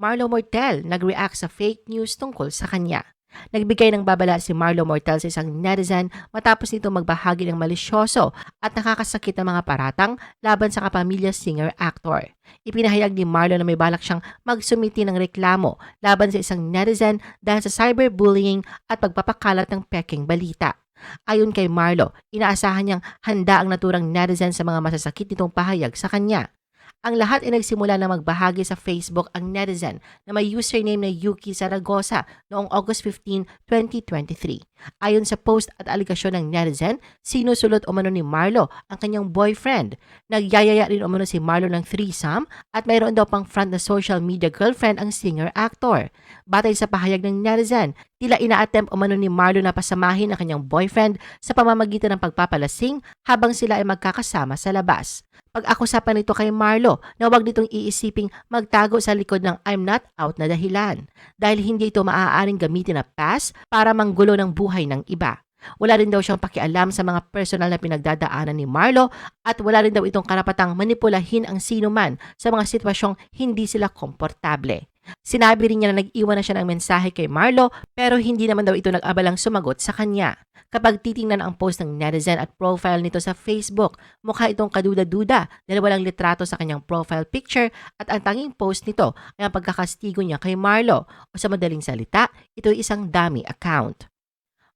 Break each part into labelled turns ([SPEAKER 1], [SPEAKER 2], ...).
[SPEAKER 1] Marlo Mortel nag-react sa fake news tungkol sa kanya. Nagbigay ng babala si Marlo Mortel sa isang netizen matapos nito magbahagi ng malisyoso at nakakasakit na mga paratang laban sa kapamilya singer-actor. Ipinahayag ni Marlo na may balak siyang magsumiti ng reklamo laban sa isang netizen dahil sa cyberbullying at pagpapakalat ng peking balita. Ayon kay Marlo, inaasahan niyang handa ang naturang netizen sa mga masasakit nitong pahayag sa kanya. Ang lahat ay nagsimula na magbahagi sa Facebook ang netizen na may username na Yuki Zaragoza noong August 15, 2023. Ayon sa post at aligasyon ng netizen, sinusulot umano ni Marlo ang kanyang boyfriend. Nagyayaya rin umano si Marlo ng threesome at mayroon daw pang front na social media girlfriend ang singer-actor. Batay sa pahayag ng netizen, tila ina-attempt umano ni Marlo na pasamahin ang kanyang boyfriend sa pamamagitan ng pagpapalasing habang sila ay magkakasama sa labas. Pag-akusapan nito kay Marlo na huwag nitong iisiping magtago sa likod ng I'm not out na dahilan dahil hindi ito maaaring gamitin na pass para manggulo ng buhay ng iba. Wala rin daw siyang pakialam sa mga personal na pinagdadaanan ni Marlo at wala rin daw itong karapatang manipulahin ang sino man sa mga sitwasyong hindi sila komportable. Sinabi rin niya na nag-iwan na siya ng mensahe kay Marlo pero hindi naman daw ito nag-abalang sumagot sa kanya. Kapag titingnan ang post ng netizen at profile nito sa Facebook, mukha itong kaduda-duda dahil walang litrato sa kanyang profile picture at ang tanging post nito ay ang pagkakastigo niya kay Marlo o sa madaling salita, ito ay isang dummy account.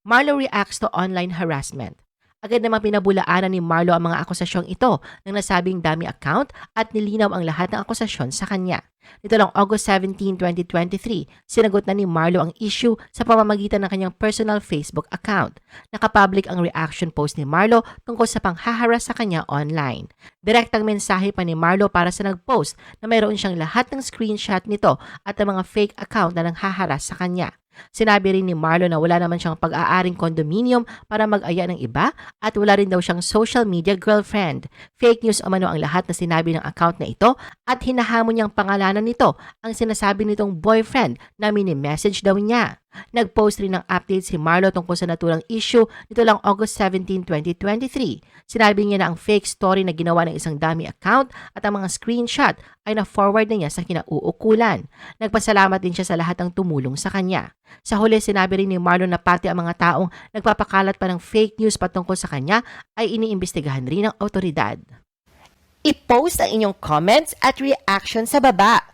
[SPEAKER 1] Marlo reacts to online harassment. Agad namang pinabulaanan ni Marlo ang mga akusasyong ito ng nasabing dami account at nilinaw ang lahat ng akusasyon sa kanya. Nito lang August 17, 2023, sinagot na ni Marlo ang issue sa pamamagitan ng kanyang personal Facebook account. Nakapublic ang reaction post ni Marlo tungkol sa panghaharas sa kanya online. Direktang mensahe pa ni Marlo para sa nag-post na mayroon siyang lahat ng screenshot nito at ang mga fake account na nanghaharas sa kanya. Sinabi rin ni Marlo na wala naman siyang pag-aaring condominium para mag-aya ng iba at wala rin daw siyang social media girlfriend. Fake news umano ang lahat na sinabi ng account na ito at hinahamon niyang pangalanan nito ang sinasabi nitong boyfriend na mini-message daw niya. Nag-post rin ng update si Marlo tungkol sa naturang issue nito lang August 17, 2023. Sinabi niya na ang fake story na ginawa ng isang dummy account at ang mga screenshot ay na-forward na niya sa kinauukulan. Nagpasalamat din siya sa lahat ng tumulong sa kanya. Sa huli, sinabi rin ni Marlo na pati ang mga taong nagpapakalat pa ng fake news patungkol sa kanya ay iniimbestigahan rin ng autoridad. I-post ang inyong comments at reaction sa baba.